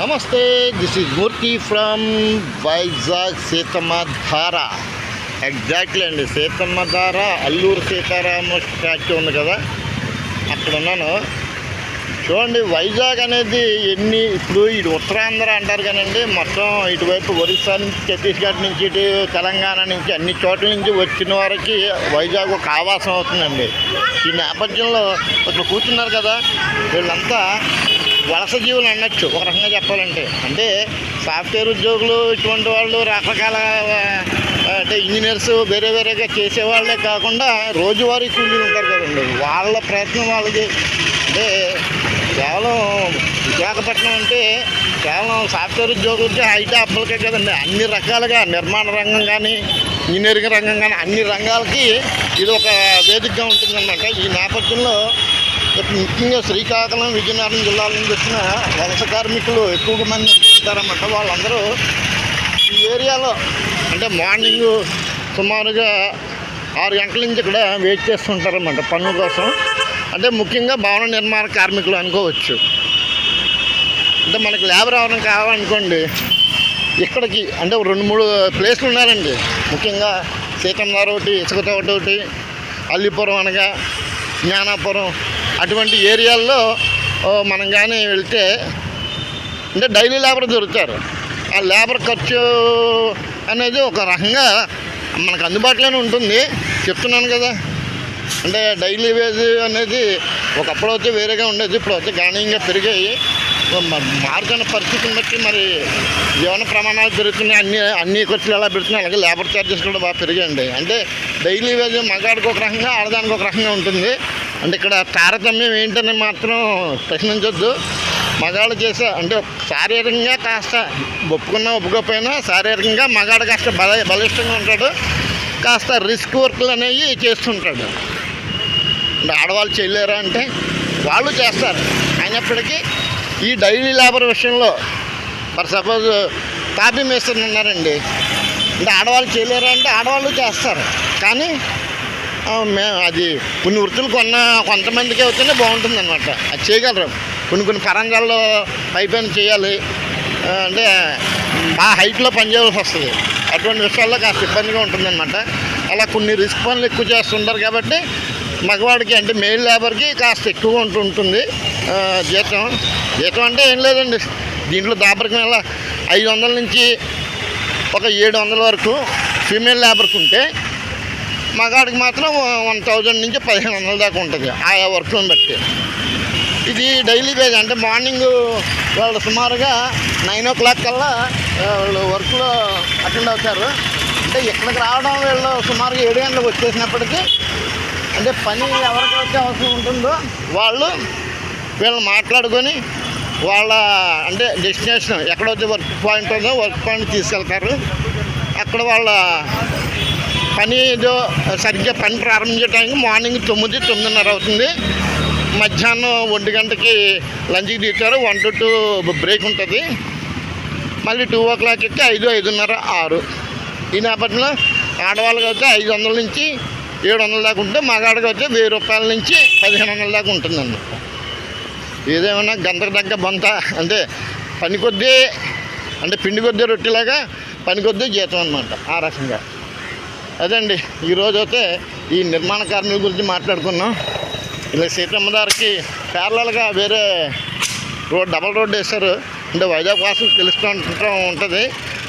నమస్తే this is Murthy from Vizag Seethammadhara exactly అండి సీతమ్మ ధార అల్లూరు సీతారామ స్టాచ్యూ ఉంది కదా. అక్కడ ఉన్నాను. చూడండి వైజాగ్ అనేది ఎన్ని ఇప్పుడు ఇటు ఉత్తరాంధ్ర అంటారు కానండి మొత్తం ఇటువైపు ఒరిస్సా నుంచి ఛత్తీస్గఢ్ నుంచి ఇటు తెలంగాణ నుంచి అన్ని చోట్ల నుంచి వచ్చిన వారికి వైజాగ్ ఒక ఆవాసం అవుతుందండి. ఈ నేపథ్యంలో అక్కడ కూర్చున్నారు కదా వీళ్ళంతా వలస జీవులు అనొచ్చు. ఒక రకంగా చెప్పాలంటే. అంటే సాఫ్ట్వేర్ ఉద్యోగులు ఇటువంటి వాళ్ళు రకరకాల అంటే ఇంజనీర్స్ వేరే వేరేగా చేసేవాళ్ళే కాకుండా రోజువారీ కూలీలు ఉంటారు కదండి. వాళ్ళ ప్రయత్నం వాళ్ళది అంటే కేవలం విశాఖపట్నం అంటే కేవలం సాఫ్ట్వేర్ ఉద్యోగులకి ఐటీ అప్పులకే కదండి. అన్ని రకాలుగా నిర్మాణ రంగం కానీ ఇంజనీరింగ్ రంగం కానీ అన్ని రంగాలకి ఇది ఒక వేదికగా ఉంటుందన్నమాట. ఈ నేపథ్యంలో ముఖ్యంగా శ్రీకాకుళం విజయనగరం జిల్లాల నుంచి వచ్చిన వలస కార్మికులు ఎక్కువ మంది ఉంటారన్నమాట. వాళ్ళందరూ ఈ ఏరియాలో అంటే మార్నింగ్ సుమారుగా ఆరు గంటల నుంచి ఇక్కడ వెయిట్ చేస్తుంటారన్నమాట పనుల కోసం. అంటే ముఖ్యంగా భవన నిర్మాణ కార్మికులు అనుకోవచ్చు. అంటే మనకి లేబర్ ఎవరైనా కావాలనుకోండి ఇక్కడికి అంటే రెండు మూడు ప్లేస్లు ఉన్నారండి. ముఖ్యంగా సీతమ్మారు ఒకటి ఇసుకతో ఒకటి అల్లిపురం అనగా జ్ఞానాపురం అటువంటి ఏరియాల్లో మనం కానీ వెళ్తే అంటే డైలీ లేబర్ దొరుకుతారు. ఆ లేబర్ ఖర్చు అనేది ఒక రకంగా మనకు అందుబాటులోనే ఉంటుంది. చెప్తున్నాను కదా. అంటే డైలీ వేజ్ అనేది ఒకప్పుడు అయితే వేరేగా ఉండేది ఇప్పుడు అయితే గణనీయంగా పెరిగాయి. మారుతున్న పరిస్థితిని బట్టి మరి జీవన ప్రమాణాలు పెరుగుతున్నాయి అన్ని అన్ని ఖర్చులు ఎలా పెడుతున్నాయి అలాగే లేబర్ ఛార్జెస్ కూడా బాగా పెరిగాయండి. అంటే డైలీ వేజ్ మగాడికి ఒక రకంగా ఆడదానికి ఒక రకంగా ఉంటుంది. అంటే ఇక్కడ తారతమ్యం ఏంటని మాత్రం ప్రశ్నించొద్దు. మగాడు చేసే అంటే శారీరకంగా కాస్త ఒప్పుకున్నా ఒప్పుకోకపోయినా శారీరకంగా మగాడు కాస్త బల బలిష్టంగా ఉంటాడు. కాస్త రిస్క్ వర్క్లు అనేవి చేస్తుంటాడు. అంటే ఆడవాళ్ళు చేయలేరా అంటే వాళ్ళు చేస్తారు. అయినప్పటికీ ఈ డైలీ లేబర్ విషయంలో ఫర్ సపోజ్ తాపీ మేస్త్రి ఉన్నారండి. అంటే ఆడవాళ్ళు చేయలేరా అంటే ఆడవాళ్ళు చేస్తారు. కానీ మేము అది కొన్ని వృత్తులు కొన్న కొంతమందికి అవుతేనే బాగుంటుంది అనమాట అది చేయగలరు. కొన్ని కొన్ని పరంగాల్లో పైపైన చేయాలి. అంటే మా హైట్లో పనిచేయాల్సి వస్తుంది. అటువంటి విషయాల్లో కాస్త ఇబ్బందిగా ఉంటుందన్నమాట. అలా కొన్ని రిస్క్ పనులు ఎక్కువ చేస్తుంటారు కాబట్టి మగవాడికి అంటే మెయిల్ లేబర్కి కాస్త ఎక్కువ ఉంటూ ఉంటుంది. జీతం. జీతం అంటే ఏం లేదండి. దీంట్లో దాపరికం ఎలా? ఐదు వందల నుంచి ఒక ఏడు వందల వరకు ఫీమేల్ లేబర్కి ఉంటే మగాడికి మాత్రం వన్ థౌజండ్ నుంచి పదిహేను వందల దాకా ఉంటుంది ఆయా వర్క్లను బట్టి. ఇది డైలీ వేజ్ అంటే మార్నింగ్ వాళ్ళు సుమారుగా నైన్ ఓ క్లాక్ కల్లా వాళ్ళు వర్క్లో అటెండ్ అవుతారు. అంటే ఇక్కడికి రావడం వీళ్ళు సుమారుగా ఏడు గంటలకు వచ్చేసినప్పటికీ అంటే పని ఎవరికైతే అవసరం ఉంటుందో వాళ్ళు వీళ్ళు మాట్లాడుకొని వాళ్ళ అంటే డెస్టినేషన్ ఎక్కడైతే వర్క్ పాయింట్ ఉందో వర్క్ పాయింట్ తీసుకెళ్తారు. అక్కడ వాళ్ళ పని ఏదో సరిగ్గా పని ప్రారంభించడానికి మార్నింగ్ తొమ్మిది తొమ్మిదిన్నర అవుతుంది. మధ్యాహ్నం ఒంటి గంటకి లంచ్కి తీస్తారు వన్ టు టూ బ్రేక్ ఉంటుంది. మళ్ళీ టూ ఓ క్లాక్ ఎక్కి ఐదు ఐదున్నర ఆరు. ఈ నేపథ్యంలో ఆడవాళ్ళకి అయితే ఐదు వందల నుంచి ఏడు వందల దాకా ఉంటే మగాడికి అయితే వెయ్యి రూపాయల నుంచి పదిహేను వందల దాకా ఉంటుందండి. ఏదేమైనా గంటకు తగ్గ బొంత అంటే పని కొద్దీ అంటే పిండి కొద్దీ రొట్టెలాగా పని కొద్దీ జీతం అనమాట ఆ రకంగా. అదండి. ఈరోజు అయితే ఈ నిర్మాణ కార్మికుల గురించి మాట్లాడుకున్నాం ఇలా సీతమ్మదారికి ప్యారలల్గా వేరే రోడ్ డబల్ రోడ్ వేశారు. అంటే వైజాగ్ వాసులు తెలుస్తూ ఉంటుంది.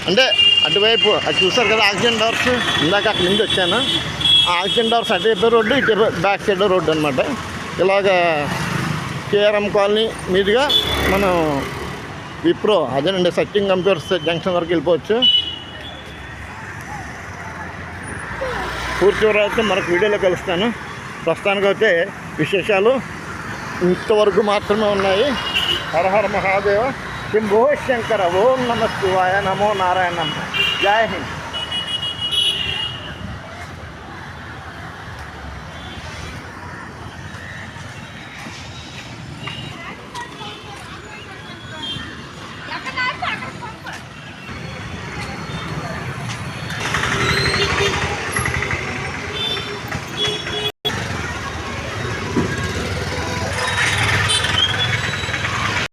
అంటే అటువైపు అది చూసారు కదా ఆక్సిజన్ డోర్స్ ఇందాక అక్కడి నుంచి వచ్చాను. ఆ ఆక్సిజన్ డోర్స్ అటువైపు రోడ్డు ఇటు బ్యాక్ సైడ్ రోడ్డు అనమాట ఇలాగా కేఆర్ఎం కాలనీ మీదుగా మనం విప్రో అదేనండి సత్యం కంప్యూటర్స్ జంక్షన్ వరకు వెళ్ళిపోవచ్చు. పూర్తి వివరాలతో మనకు వీడియోలో కలుస్తాను. ప్రస్తుతానికైతే విశేషాలు ఇంతవరకు మాత్రమే ఉన్నాయి. హరహర మహాదేవ. శంభో శంకర. ఓం నమ శివాయ. నమో నారాయణ. జై హింద్.